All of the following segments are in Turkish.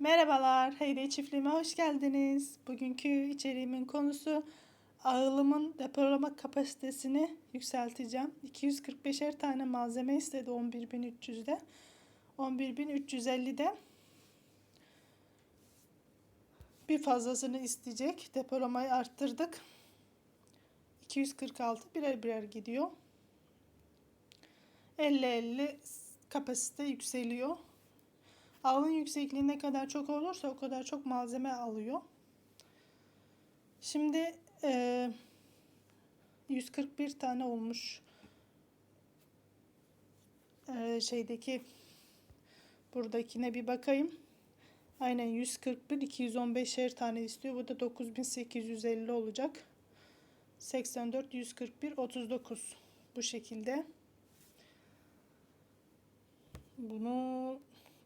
Merhabalar, Heyday Çiftliğime hoş geldiniz. Bugünkü içeriğimin konusu ağılımın depolama kapasitesini yükselteceğim. 245'er tane malzeme istedi 11.300'de. 11.350'de bir fazlasını isteyecek. Depolamayı arttırdık. 246 birer birer gidiyor. 50-50 kapasite yükseliyor. Ağın yüksekliği ne kadar çok olursa o kadar çok malzeme alıyor. Şimdi e, 141 tane olmuş. E, şeydeki buradakine bir bakayım. Aynen 141 215'er tane istiyor. Bu da 9850 olacak. 84 141 39 bu şekilde. Bunu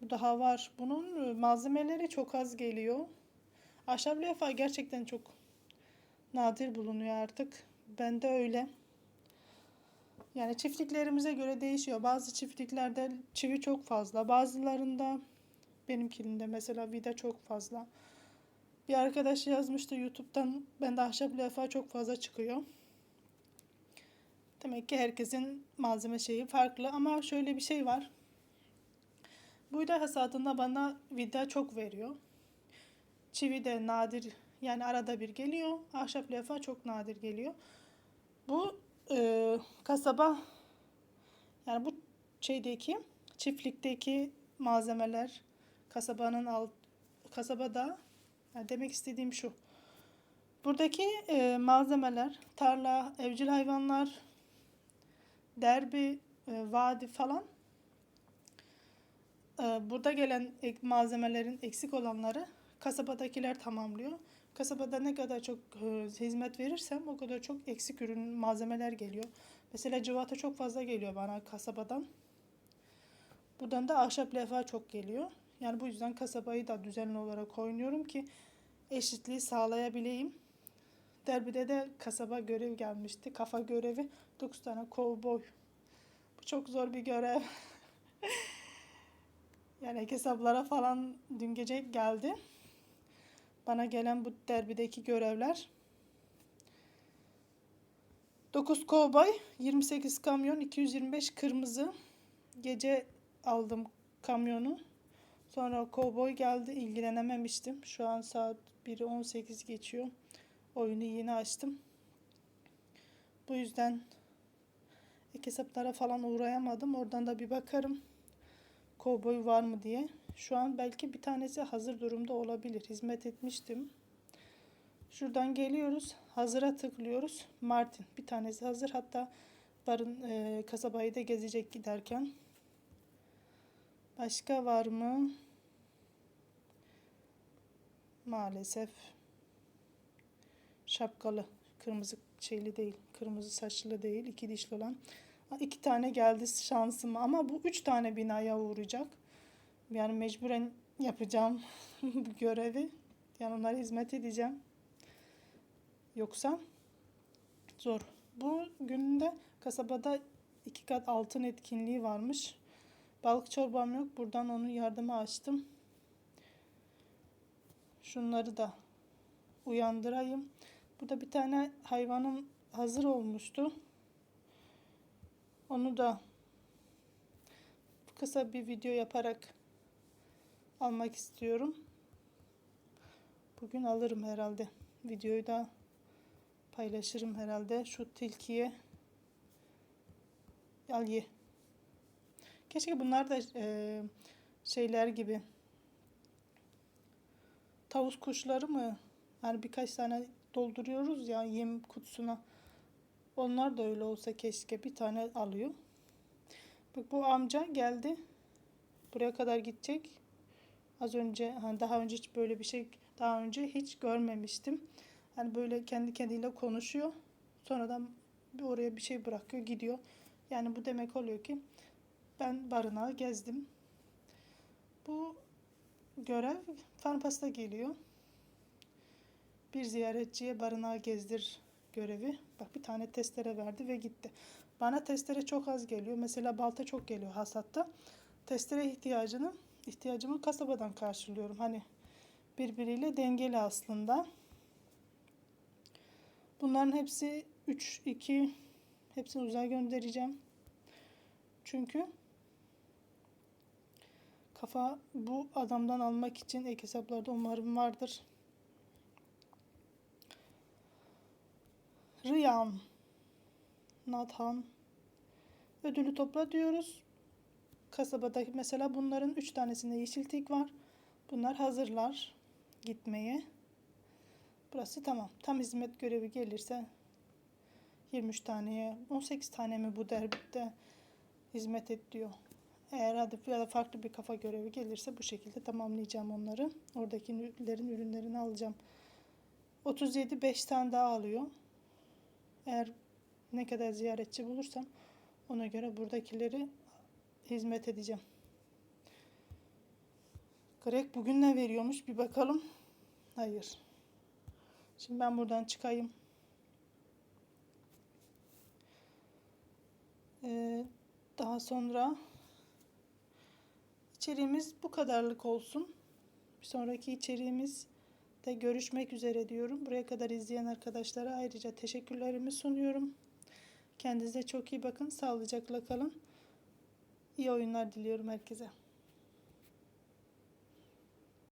bu daha var. Bunun e, malzemeleri çok az geliyor. Ahşap levha gerçekten çok nadir bulunuyor artık. Bende öyle. Yani çiftliklerimize göre değişiyor. Bazı çiftliklerde çivi çok fazla. Bazılarında benimkinde mesela vida çok fazla. Bir arkadaş yazmıştı YouTube'dan bende ahşap levha çok fazla çıkıyor. Demek ki herkesin malzeme şeyi farklı ama şöyle bir şey var. Buğday hasadında bana vida çok veriyor. Çivi de nadir yani arada bir geliyor. Ahşap levha çok nadir geliyor. Bu e, kasaba yani bu şeydeki çiftlikteki malzemeler kasabanın alt kasabada yani demek istediğim şu. Buradaki e, malzemeler tarla, evcil hayvanlar, derbi, e, vadi falan burada gelen malzemelerin eksik olanları kasabadakiler tamamlıyor. Kasabada ne kadar çok e, hizmet verirsem o kadar çok eksik ürün malzemeler geliyor. Mesela cıvata çok fazla geliyor bana kasabadan. Buradan da ahşap levha çok geliyor. Yani bu yüzden kasabayı da düzenli olarak oynuyorum ki eşitliği sağlayabileyim. Derbide de kasaba görev gelmişti. Kafa görevi 9 tane kovboy. Bu çok zor bir görev. Yani ek hesaplara falan dün gece geldi. Bana gelen bu derbideki görevler. 9 kovboy, 28 kamyon, 225 kırmızı. Gece aldım kamyonu. Sonra kovboy geldi. ilgilenememiştim. Şu an saat 1'i 18 geçiyor. Oyunu yeni açtım. Bu yüzden ek hesaplara falan uğrayamadım. Oradan da bir bakarım kovboy var mı diye. Şu an belki bir tanesi hazır durumda olabilir. Hizmet etmiştim. Şuradan geliyoruz. Hazıra tıklıyoruz. Martin. Bir tanesi hazır. Hatta barın e, kasabayı da gezecek giderken. Başka var mı? Maalesef. Şapkalı. Kırmızı şeyli değil. Kırmızı saçlı değil. iki dişli olan. İki tane geldi şansıma ama bu üç tane binaya uğrayacak. Yani mecburen yapacağım bu görevi. Yani onlara hizmet edeceğim. Yoksa zor. Bu günde kasabada iki kat altın etkinliği varmış. Balık çorbam yok. Buradan onu yardıma açtım. Şunları da uyandırayım. Burada bir tane hayvanım hazır olmuştu. Onu da kısa bir video yaparak almak istiyorum. Bugün alırım herhalde. Videoyu da paylaşırım herhalde. Şu tilkiye al. Keşke bunlar da e, şeyler gibi tavus kuşları mı? Yani birkaç tane dolduruyoruz ya yem kutusuna. Onlar da öyle olsa keşke bir tane alıyor. Bak bu amca geldi. Buraya kadar gidecek. Az önce hani daha önce hiç böyle bir şey daha önce hiç görmemiştim. Hani böyle kendi kendiyle konuşuyor. Sonradan bir oraya bir şey bırakıyor, gidiyor. Yani bu demek oluyor ki ben barınağı gezdim. Bu görev Farmpas'ta geliyor. Bir ziyaretçiye barınağı gezdir görevi. Bak bir tane testere verdi ve gitti. Bana testere çok az geliyor. Mesela balta çok geliyor hasatta. Testere ihtiyacını ihtiyacımı kasabadan karşılıyorum. Hani birbiriyle dengeli aslında. Bunların hepsi 3 2 hepsini uzağa göndereceğim. Çünkü kafa bu adamdan almak için ek hesaplarda umarım vardır. Rıyan Nathan ödülü topla diyoruz. Kasabada mesela bunların 3 tanesinde yeşil tik var. Bunlar hazırlar gitmeye. Burası tamam. Tam hizmet görevi gelirse 23 taneye 18 tane mi bu derbide hizmet et diyor. Eğer hadi ya da farklı bir kafa görevi gelirse bu şekilde tamamlayacağım onları. Oradakilerin ürünlerini alacağım. 37 5 tane daha alıyor. Eğer ne kadar ziyaretçi bulursam ona göre buradakileri hizmet edeceğim. Greg bugün ne veriyormuş bir bakalım. Hayır. Şimdi ben buradan çıkayım. Ee, daha sonra içeriğimiz bu kadarlık olsun. Bir sonraki içeriğimiz de görüşmek üzere diyorum. Buraya kadar izleyen arkadaşlara ayrıca teşekkürlerimi sunuyorum. Kendinize çok iyi bakın. Sağlıcakla kalın. İyi oyunlar diliyorum herkese.